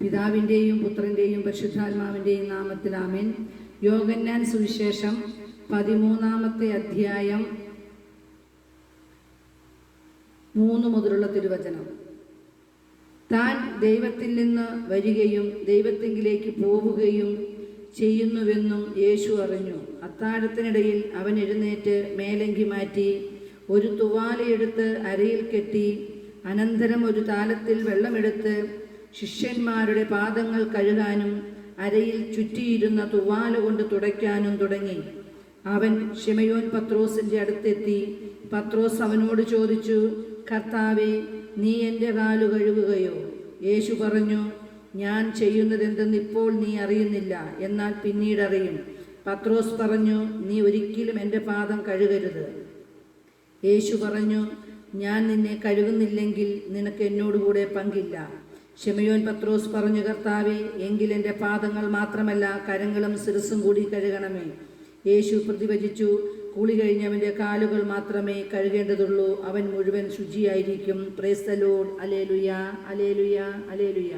പിതാവിന്റെയും പുത്രന്റെയും പരിശുദ്ധാത്മാവിന്റെയും നാമത്തിൽ ആമേൻ. യോഗന്നാൻ സുവിശേഷം പതിമൂന്നാമത്തെ അധ്യായം മൂന്ന് മുതലുള്ള തിരുവചനം. താൻ ദൈവത്തിൽ നിന്ന് വരികയും ദൈവത്തെങ്കിലേക്ക് പോവുകയും ചെയ്യുന്നുവെന്നും യേശു അറിഞ്ഞു. അത്താഴത്തിനിടയിൽ അവൻ എഴുന്നേറ്റ് മേലങ്കി മാറ്റി ഒരു തുവാലയെടുത്ത് അരയിൽ കെട്ടി അനന്തരം ഒരു താലത്തിൽ വെള്ളമെടുത്ത് ശിഷ്യന്മാരുടെ പാദങ്ങൾ കഴുകാനും അരയിൽ ചുറ്റിയിരുന്ന തുവാല കൊണ്ട് തുടയ്ക്കാനും തുടങ്ങി. അവൻ ഷിമയോൻ പത്രോസിന്റെ അടുത്തെത്തി. പത്രോസ് അവനോട് ചോദിച്ചു കർത്താവെ നീ എന്റെ കാലു കഴുകുകയോ? യേശു പറഞ്ഞു ഞാൻ ചെയ്യുന്നതെന്തെന്ന് ഇപ്പോൾ നീ അറിയുന്നില്ല എന്നാൽ പിന്നീട് അറിയും. പത്രോസ് പറഞ്ഞു നീ ഒരിക്കലും എന്റെ പാദം കഴുകരുത്. യേശു പറഞ്ഞു ഞാൻ നിന്നെ കഴുകുന്നില്ലെങ്കിൽ നിനക്ക് എന്നോടുകൂടെ പങ്കില്ല. ഷെമയോൻ പത്രോസ് പറഞ്ഞു കർത്താവെ എങ്കിൽ എന്റെ പാദങ്ങൾ മാത്രമല്ല കരങ്ങളും സിരസും കൂടി കഴുകണമേ. യേശു പ്രതിഭജിച്ചു കുളി കഴിഞ്ഞവന്റെ കാലുകൾ മാത്രമേ കഴുകേണ്ടതുള്ളൂ. അവൻ മുഴുവൻ ശുചിയായിരിക്കും. Praise the Lord alleluia alleluia alleluia